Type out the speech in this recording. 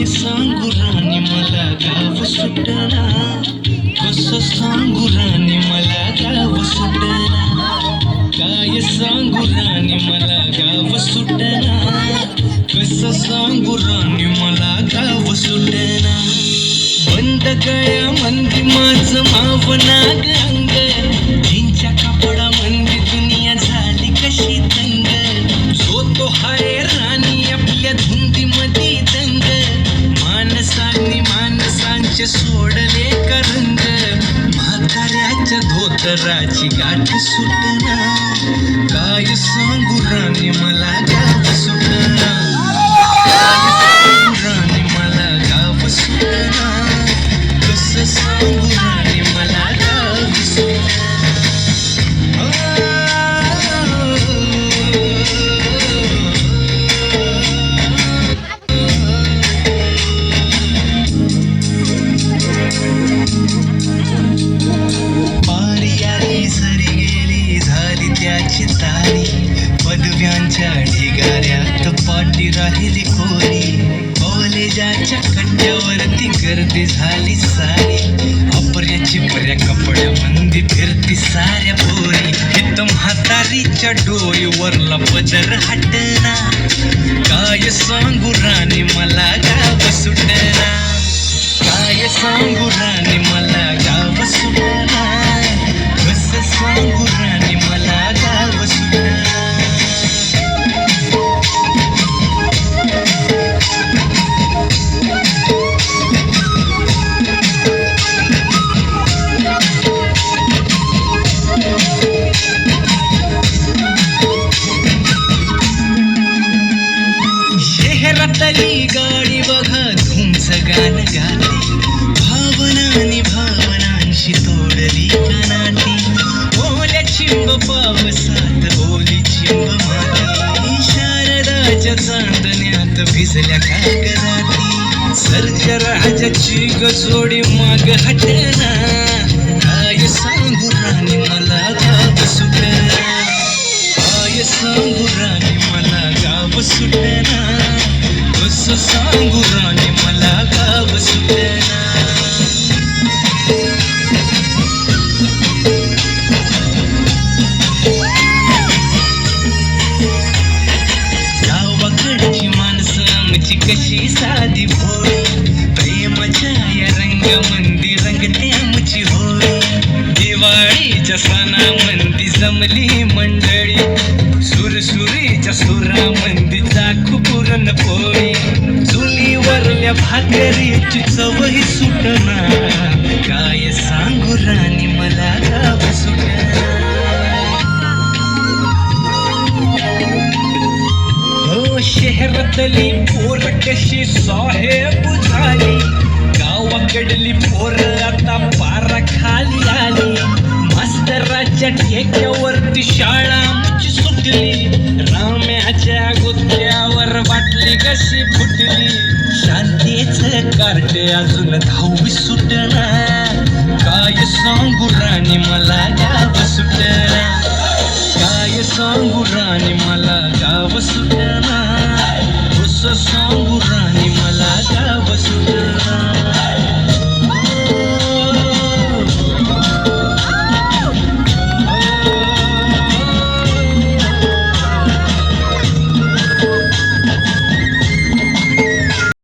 काय सांगू राणी मला गाव सुटना कसं सांगू राणी मला गाव सुटना काय सांगू राणी मला गाव सुटना कसं सांगू राणी मला गाव सुटना बंद गळ्या मंदी माझं मावना गंग जिंच्या कपडा मंदी दुनिया झाली कशी दंग जो तो हाय राणी आपल्या धुंदीमध्ये माणसांचे सोडले करंग म्हाताऱ्याच्या धोतराची गाठ सुटना काय सांगू राणी मला गाव सुटना होती कॉलेजाच्या कट्ट्यावरती गर्दी झाली सारी. अपऱ्याची पर्या कपड्या मंदी फिरती साऱ्या पोरी. एकदम हातारीच्या डोईवरला पदर हटना काय सांगू राणी मला गाव सुटना काय सांगू राणी मला गाव सुटना शहरातली गाडी बघा तुमचं गाण गाते भावनानी भावनांशी तोडली कानाटी. ओल्या चिंब पावसात ओली चिंब माती. शारदाच्या चांदण्यात भिजल्या कागदाती. सर्ज राजाची गजोडी माग हटना काय सांगू राणी मला गाव सुटना काय सांगू राणी मला गाव सुटना कसं सांगू राणी मला गाव सुटना गावाकडची माणसं आमची कशी साधी भोळी प्रेमाच्या या रंगामंदी रंगते आमची होळी दिवाळीच्या सणामंदी जमली मंडळी. सुरसुरीच्या सुरामंदी चाखू पुरण पोळी या भाकरीची चवही सुटना काय सांगू राणी मला गाव सुटना हो शहरातली पोर कशी साहेब झाली. गावाकडली पोर आता पारा खाली आली. मास्तराच्या टेक्यावरती शाळा आमची सुटली. राम्याच्या गुत्त्यावर बाटली कशी फुटली. शांतीच अजून दहावी सुटना काय सांगू राणी मला गाव सुटना काय सांगू राणी मला